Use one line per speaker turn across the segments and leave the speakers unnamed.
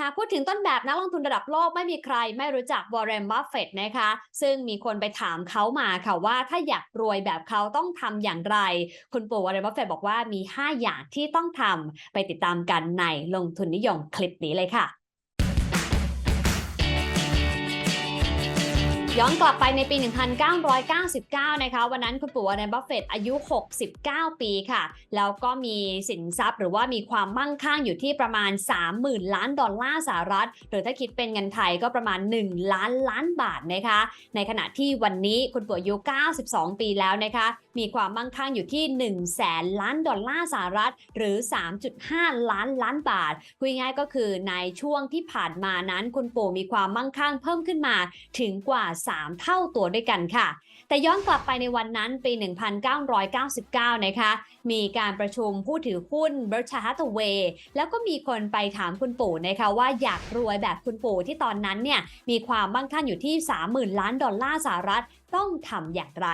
หากพูดถึงต้นแบบนักลงทุนระดับโลกไม่มีใครไม่รู้จักวอร์เรนบัฟเฟตนะคะ ซึ่งมีคนไปถามเขามาค่ะว่าถ้าอยากรวยแบบเขาต้องทำอย่างไร คุณปู่วอร์เรนบัฟเฟตบอกว่ามี 5 อย่างที่ต้องทำไปติดตามกันในลงทุนนิยมคลิปนี้เลยค่ะ ย้อนกลับไปในปี 1999 นะคะ วันนั้นคุณปู่วอร์เรนบัฟเฟตอายุ 69 ปีค่ะ แล้วก็มีสินทรัพย์หรือว่ามีความมั่งคั่งอยู่ที่ประมาณ 30,000 ล้านดอลลาร์สหรัฐ หรือถ้าคิดเป็นเงินไทยก็ประมาณ 1 ล้านล้านบาทนะคะ ในขณะที่วันนี้คุณปู่อายุ 92 ปีแล้วนะคะมีความมั่งคั่งอยู่ที่1แสนล้านดอลลาร์สหรัฐ หรือ 3.5 ล้านล้านบาท คุยง่ายก็คือในช่วงที่ผ่านมานั้นคุณปู่มีความมั่งคั่งเพิ่มขึ้นมาถึงกว่า 3 เท่าตัวด้วยกันค่ะ แต่ย้อนกลับไปในวันนั้นปี 1999 นะคะ มีการประชุมผู้ถือหุ้น Berkshire Hathaway แล้วก็มีคนไปถามคุณปู่นะคะว่าอยากรวยแบบคุณปู่ที่ตอนนั้นเนี่ยมีความมั่งคั่งอยู่ที่ 30,000 ล้านดอลลาร์สหรัฐต้องทำอย่างไร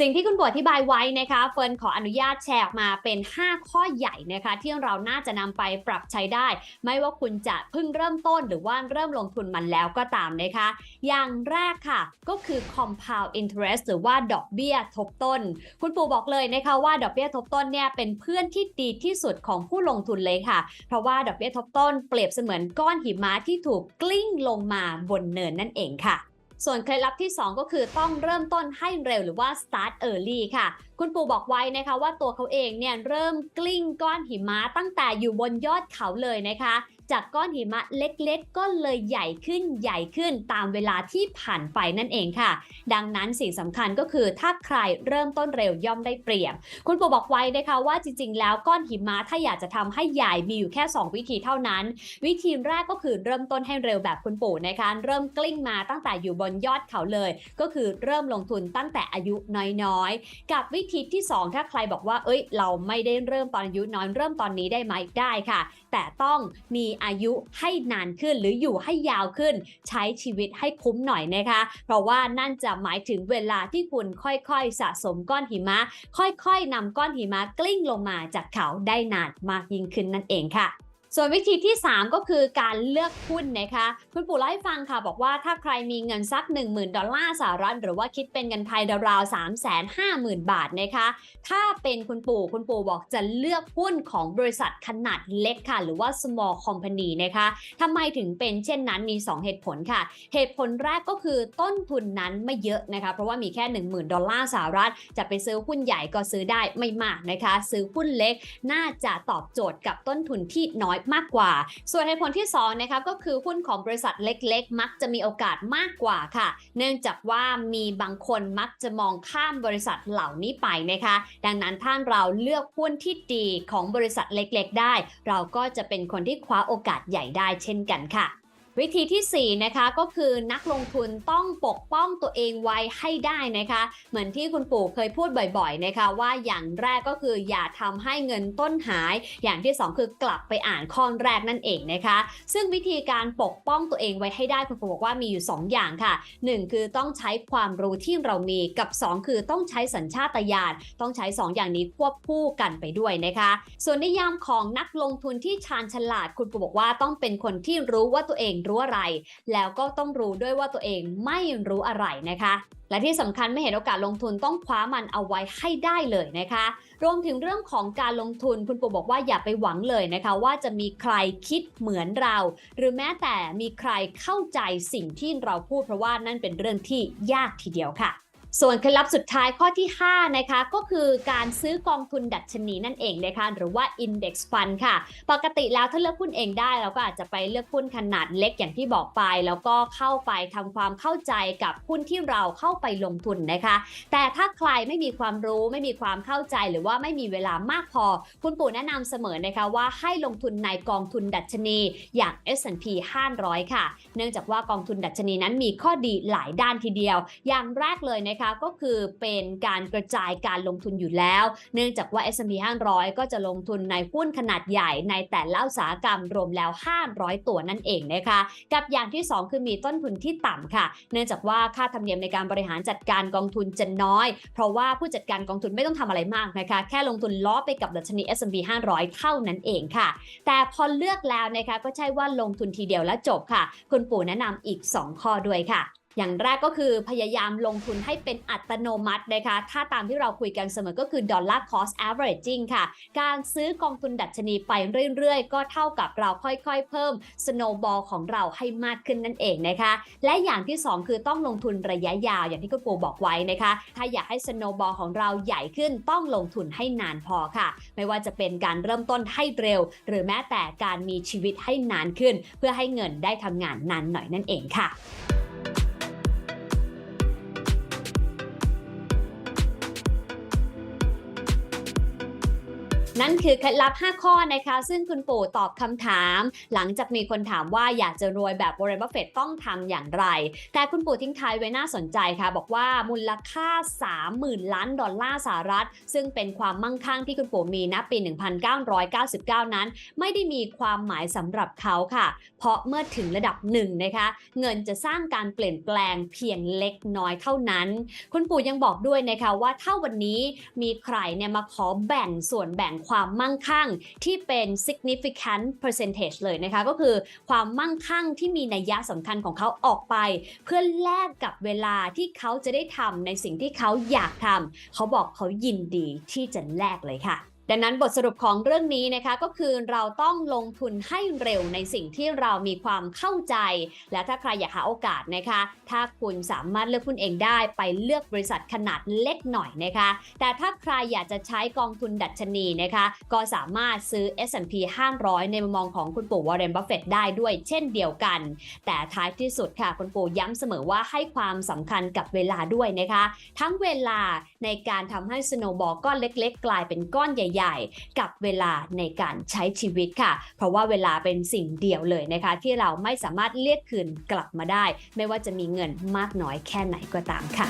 สิ่งที่คุณปู่อธิบายไว้นะคะเฟิร์นขออนุญาตแชร์ออกมาเป็น 5 ข้อใหญ่นะคะ ที่เราน่าจะนำไปปรับใช้ได้ ไม่ว่าคุณจะเพิ่งเริ่มต้นหรือว่าเริ่มลงทุนมันแล้วก็ตามนะคะ อย่างแรกค่ะก็คือ compound interest หรือว่าดอกเบี้ยทบต้น คุณปู่บอกเลยนะคะว่าดอกเบี้ยทบต้นเนี่ยเป็นเพื่อนที่ดีที่สุดของผู้ลงทุนเลยค่ะ เพราะว่าดอกเบี้ยทบต้นเปรียบเสมือนก้อนหิมะที่ถูกกลิ้งลงมาบนเนินนั่นเองค่ะ ส่วนเคล็ดลับที่ 2 ก็คือต้องเริ่มต้นให้เร็วหรือว่า start early ค่ะ คุณปู่บอกไว้นะคะว่าตัวเขาเองเนี่ยเริ่มกลิ้งก้อนหิมะตั้งแต่อยู่บนยอดเขาเลยนะคะ จากก้อนหิมะเล็กๆ ก็เลยใหญ่ขึ้นใหญ่ขึ้นตามเวลาที่ผ่านไปนั่นเองค่ะ ดังนั้นสิ่งสำคัญก็คือถ้าใครเริ่มต้นเร็วย่อมได้เปรียบ คุณปู่บอกไว้นะคะว่าจริงๆ แล้วก้อนหิมะถ้าอยากจะทำให้ใหญ่มีอยู่แค่ 2 วิธีเท่านั้น วิธีแรกก็คือเริ่มต้นให้เร็วแบบคุณปู่นะคะเริ่มกลิ้งมาตั้งแต่อยู่บนยอดเขาเลย ก็คือเริ่มลงทุนตั้งแต่อายุน้อยๆ กับวิธีที่ 2 ถ้าใครบอกว่า เอ้ย เราไม่ได้เริ่มตอนอายุน้อยเริ่มตอนนี้ได้ไหมได้ค่ะ แต่ต้องมีอายุให้นานขึ้นหรืออยู่ให้ยาวขึ้น ใช้ชีวิตให้คุ้มหน่อยนะคะ เพราะว่านั่นจะหมายถึงเวลาที่คุณค่อยๆ สะสมก้อนหิมะ ค่อยๆนำก้อนหิมะกลิ้งลงมาจากเขาได้นานมากยิ่งขึ้นนั่นเองค่ะ ส่วนวิธีที่ 3 ก็คือการเลือกหุ้นนะคะ คุณปู่เล่าให้ฟังค่ะ บอกว่าถ้าใครมีเงินสัก 10,000 ดอลลาร์สหรัฐหรือว่าคิดเป็นเงินไทยราวๆ350,000 บาทนะคะ ถ้าเป็นคุณปู่คุณปู่บอกจะเลือกหุ้นของบริษัทขนาดเล็กค่ะ หรือว่า small company นะคะทำไมถึงเป็นเช่นนั้นมี 2 เหตุผลค่ะ เหตุผลแรกก็คือต้นทุนนั้นไม่เยอะนะคะ เพราะว่ามีแค่ 10,000 ดอลลาร์สหรัฐ จะไปซื้อหุ้นใหญ่ก็ซื้อได้ไม่มากนะคะ ซื้อหุ้นเล็กน่าจะตอบโจทย์กับต้นทุนที่น้อยมากกว่า ส่วนเหตุผลที่2นะคะก็คือหุ้นของบริษัทเล็กๆ มักจะมีโอกาสมากกว่าค่ะ เนื่องจากว่ามีบางคนมักจะมองข้ามบริษัทเหล่านี้ไปนะคะ ดังนั้นถ้าเราเลือกหุ้นที่ดีของบริษัทเล็กๆ ได้ เราก็จะเป็นคนที่คว้าโอกาสใหญ่ได้เช่นกันค่ะ วิธีที่ 4 นะคะก็คือนักลงทุนต้องปกป้องตัวเองไว้ให้ได้นะคะ เหมือนที่คุณปู่เคยพูดบ่อยๆนะคะว่าอย่างแรกก็คืออย่าทำให้เงินต้นหาย อย่างที่ 2 คือกลับไปอ่านข้อแรกนั่นเองนะคะ ซึ่งวิธีการปกป้องตัวเองไว้ให้ได้คุณปู่บอกว่ามีอยู่ 2 อย่างค่ะ 1 คือต้องใช้ความรู้ที่เรามีกับ 2 คือต้องใช้สัญชาตญาณต้องใช้ 2 อย่างนี้ควบคู่กันไปด้วยนะคะ ส่วนนิยามของนักลงทุนที่ชาญฉลาดคุณปู่บอกว่าต้องเป็นคนที่รู้ว่าตัวเองรู้อะไร แล้วก็ต้องรู้ด้วยว่าตัวเองไม่รู้อะไรนะคะ และที่สำคัญไม่เห็นโอกาสลงทุนต้องคว้ามันเอาไว้ให้ได้เลยนะคะ รวมถึงเรื่องของการลงทุนคุณปู่บอกว่าอย่าไปหวังเลยนะคะ ว่าจะมีใครคิดเหมือนเรา หรือแม้แต่มีใครเข้าใจสิ่งที่เราพูดเพราะว่านั่นเป็นเรื่องที่ยากทีเดียวค่ะ ส่วนเคล็ดลับสุดท้ายข้อที่ 5 นะคะ ก็คือการซื้อกองทุนดัชนีนั่นเองนะคะหรือว่า Index Fund ค่ะ ปกติแล้วถ้าเลือกหุ้นเองได้ เราก็อาจจะไปเลือกหุ้นขนาดเล็กอย่างที่บอกไป แล้วก็เข้าไปทำความเข้าใจกับหุ้นที่เราเข้าไปลงทุนนะคะ แต่ถ้าใครไม่มีความรู้ไม่มีความเข้าใจหรือว่าไม่มีเวลามากพอ คุณปู่แนะนำเสมอนะคะว่าให้ลงทุนในกองทุนดัชนีอย่าง S&P 500 ค่ะ เนื่องจากว่ากองทุนดัชนีนั้นมีข้อดีหลายด้านทีเดียว อย่างแรกเลยนะคะนะคะก็คือเป็นการกระจายการลงทุนอยู่แล้ว เนื่องจากว่า S&P 500 ก็จะลงทุนในหุ้นขนาดใหญ่ในแต่ละอุตสาหกรรมรวมแล้ว 500 ตัวนั่นเองนะคะ กับอย่างที่ 2 คือมีต้นทุนที่ต่ำค่ะ เนื่องจากว่าค่าธรรมเนียมในการบริหารจัดการกองทุนจะน้อย เพราะว่าผู้จัดการกองทุนไม่ต้องทำอะไรมากนะคะ แค่ลงทุนล้อไปกับดัชนี S&P 500 เท่านั้นเองค่ะ แต่พอเลือกแล้วนะคะก็ใช่ว่าลงทุนทีเดียวแล้วจบค่ะ คุณปู่แนะนำอีก 2 ข้อด้วยค่ะ อย่างแรกก็คือพยายามลงทุนให้เป็นอัตโนมัตินะคะถ้าตามที่เราคุยกันเสมอก็คือ dollar cost averaging ค่ะ การซื้อกองทุนดัชนีไปเรื่อยๆ ก็เท่ากับเราค่อยๆ เพิ่ม snowball ของเราให้มากขึ้นนั่นเองนะคะ และอย่างที่ 2 คือต้องลงทุนระยะยาวอย่างที่คุณปูบอกไว้นะคะ ถ้าอยากให้ snowball ของเราใหญ่ขึ้นต้องลงทุนให้นานพอค่ะ ไม่ว่าจะเป็นการเริ่มต้นให้เร็ว หรือแม้แต่การมีชีวิตให้นานขึ้น เพื่อให้เงินได้ทำงานนานหน่อยนั่นเองค่ะ นั่นคือเคล็ดลับ 5 ข้อนะคะ ซึ่งคุณปู่ตอบคำถาม หลังจากมีคนถามว่าอยากจะรวยแบบวอร์เรนบัฟเฟตต้องทำอย่างไร แต่คุณปู่ทิ้งท้ายไว้น่าสนใจค่ะ บอกว่ามูลค่า 30,000 ล้านดอลลาร์สหรัฐ ซึ่งเป็นความมั่งคั่งที่คุณปู่มีณปี 1999 นั้น ไม่ได้มีความหมายสำหรับเขาค่ะ เพราะเมื่อถึงระดับหนึ่งนะคะ เงินจะสร้างการเปลี่ยนแปลงเพียงเล็กน้อยเท่านั้น คุณปู่ยังบอกด้วยนะคะว่าถ้าวันนี้มีใครเนี่ยมาขอแบ่งส่วนแบ่งความมั่งคั่งที่เป็น significant percentage เลยนะคะ ก็คือความมั่งคั่งที่มีนัยยะสำคัญของเขาออกไป เพื่อแลกกับเวลาที่เขาจะได้ทำในสิ่งที่เขาอยากทำเขาบอกเขายินดีที่จะแลกเลยค่ะ ดังนั้นบทสรุปของเรื่องนี้นะคะก็คือเราต้องลงทุนให้เร็วในสิ่งที่เรามีความเข้าใจ และถ้าใครอยากหาโอกาสนะคะ ถ้าคุณสามารถเลือกหุ้นเองได้ไปเลือกบริษัทขนาดเล็กหน่อยนะคะ แต่ถ้าใครอยากจะใช้กองทุนดัชนีนะคะ ก็สามารถซื้อ S&P 500 ในมุมมองของคุณปู่วอร์เรนบัฟเฟตได้ด้วยเช่นเดียวกัน แต่ท้ายที่สุดค่ะคุณปู่ย้ำเสมอว่าให้ความสำคัญกับเวลาด้วยนะคะ ทั้งเวลาในการทำให้สโนว์บอลก้อนเล็ก ๆ กลายเป็นก้อนใหญ่ใหญ่ๆ กับเวลาในการใช้ชีวิตค่ะ เพราะว่าเวลาเป็นสิ่งเดียวเลยนะคะ ที่เราไม่สามารถเรียกคืนกลับมาได้ ไม่ว่าจะมีเงินมากน้อยแค่ไหนก็ตามค่ะ